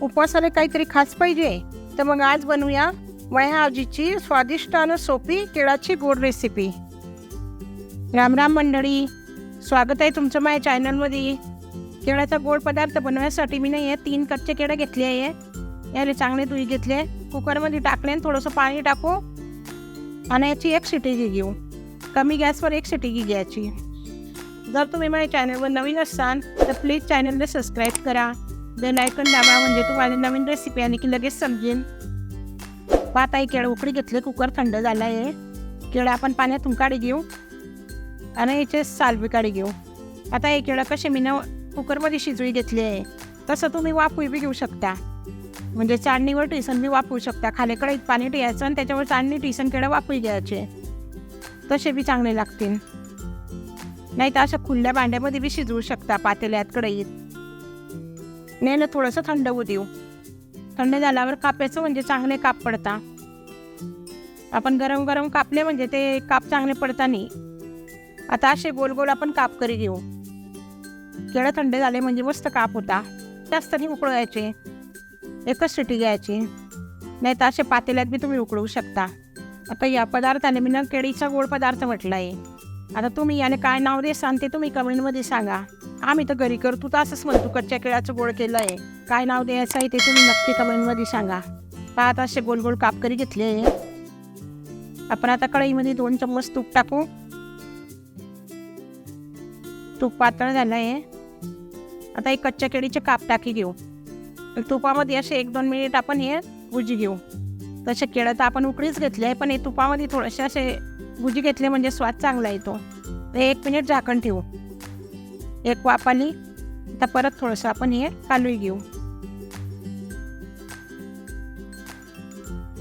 उपवासाला काहीतरी खास पाहिजे. तर मग आज बनवूया वह्या आजीची स्वादिष्ट आणि सोपी केळाची गोड रेसिपी राम राम मंडळी स्वागत आहे तुमचं माझ्या चॅनलमध्ये केळाचा गोड पदार्थ बनवण्यासाठी मी नाही आहे तीन कच्चे केळं घेतले आहे. याला चांगले धुई घेतले कुकरमध्ये टाकले आणि थोडंसं पाणी टाकू. आणि याची एक शिटी घेऊ. कमी गॅसवर एक शिटी घ्यायची. जर तुम्ही माझ्या चॅनलवर नवीन असाल तर प्लीज चॅनलला सबस्क्राईब करा. बेल आयकन दाबा म्हणजे तुम्हाला नवीन रेसिपी आली की लगेच समजेल पात आहे केळं उकडी घेतले कुकर थंड झाला आहे केळं आपण पाण्यातून काढी घेऊ आणि याचे सालबी काढी घेऊ आता हे केळं कसे मी न कुकरमध्ये शिजवी घेतली आहे तसं तुम्ही वाफू बी घेऊ शकता. म्हणजे चाळणीवर टिसन बी वापरू शकता. खाली कढईत पाणी ठेवायचं आणि त्याच्यावर चाळणी टिसन केळं वापरू घ्यायचे. तसे बी चांगले लागतील. नाही तर अशा खुल्या भांड्यामध्ये बी शिजवू शकता पातेल्यात कढईत. नेलं थोडंसं थंड होऊ देऊ. थंड झाल्यावर कापायचं म्हणजे चांगले काप पडता. आपण गरम गरम कापले म्हणजे ते काप चांगले पडता नाही आता असे गोल गोल आपण काप करी घेऊ. केळं थंड झाले म्हणजे मस्त काप होता. जास्त नाही उकळवायचे एकच सिटी घ्यायची. नाही तर असे पातेल्यात बी तुम्ही उकळवू शकता. आता या पदार्थाने मी ना केळीचा गोड पदार्थ म्हटला आहे आता तुम्ही याने काय नाव देसान ते तुम्ही कमेंटमध्ये सांगा. आम्ही तर घरी करतो तर असंच म्हणतो कच्च्या केळाचं गोळ केलं आहे काय नाव द्यायचं आहे ते तुम्ही नक्की कमेंटमध्ये सांगा. पाहत असे गोल गोल कापकरी घेतले. आहे आपण आता कढईमध्ये दोन चम्मच तूप टाकू. तूप पातळ झालं आहे आता एक कच्च्या केळीचे काप टाकी घेऊ. तुपामध्ये असे एक दोन मिनिट आपण हे भुजी घेऊ. तसे केळं तर आपण उकडीच घेतले आहे पण हे तुपामध्ये थोडेसे असे भुजी घेतले म्हणजे स्वाद चांगला येतो तर एक मिनिट झाकण ठेवू. एक वाफ आली. आता परत थोडंसं आपण हे कालवी घेऊ.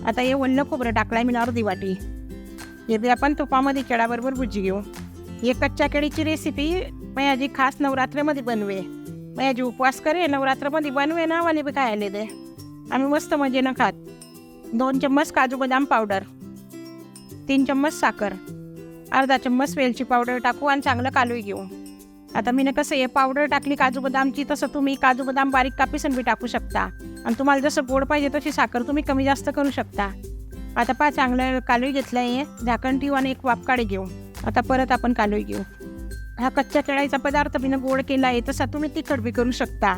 आता हे वल्ल खोबरं टाकलाय मी अर्धी वाटी. हे आपण तुपामध्ये केळाबरोबर भुजी घेऊ. हे कच्च्या केळीची रेसिपी माझी खास नवरात्रीमध्ये बनवे माझी उपवास करे नवरात्रमध्ये बनवे ना वाले बी खायला दे. आम्ही मस्त मजेनं खात. दोन चम्मच काजू बदाम पावडर तीन चम्मच साखर अर्धा चम्मच वेलची पावडर टाकू आणि चांगलं कालवी घेऊ. आता मी कसं आहे पावडर टाकली काजू बदामची तसं तुम्ही काजू बदाम बारीक कापीसन बी टाकू शकता. आणि तुम्हाला जसं गोड पाहिजे तशी साखर तुम्ही कमी जास्त करू शकता. आता पहा चांगलं कालवी घेतलं आहे झाकण ठेवू आणि एक वापकाडे घेऊ. आता परत आपण कालवी घेऊ. हा कच्च्या केळाईचा पदार्थ मी गोड केला आहे तसा तुम्ही तिखट बी करू शकता.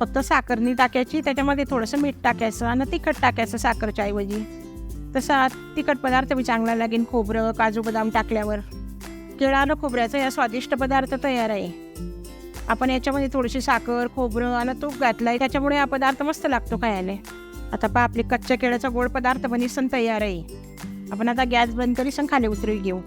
फक्त साखरनी टाकायची त्याच्यामध्ये थोडंसं मीठ टाकायचं आणि तिखट टाकायचं साखरच्या ऐवजी. तसा तिखट पदार्थ बी चांगला लागेल खोबरं काजू बदाम टाकल्यावर. केळानं खोबऱ्याचा या स्वादिष्ट पदार्थ तयार आहे. आपण याच्यामध्ये थोडीशी साखर खोबरं आणि तूप घातलं आहे त्याच्यामुळे हा पदार्थ मस्त लागतो खायला. आता पहा आपली कच्च्या केळ्याचा गोड पदार्थ बनिसन तयार आहे. आपण आता गॅस बंद करीसन खाली उतरवी घेऊ.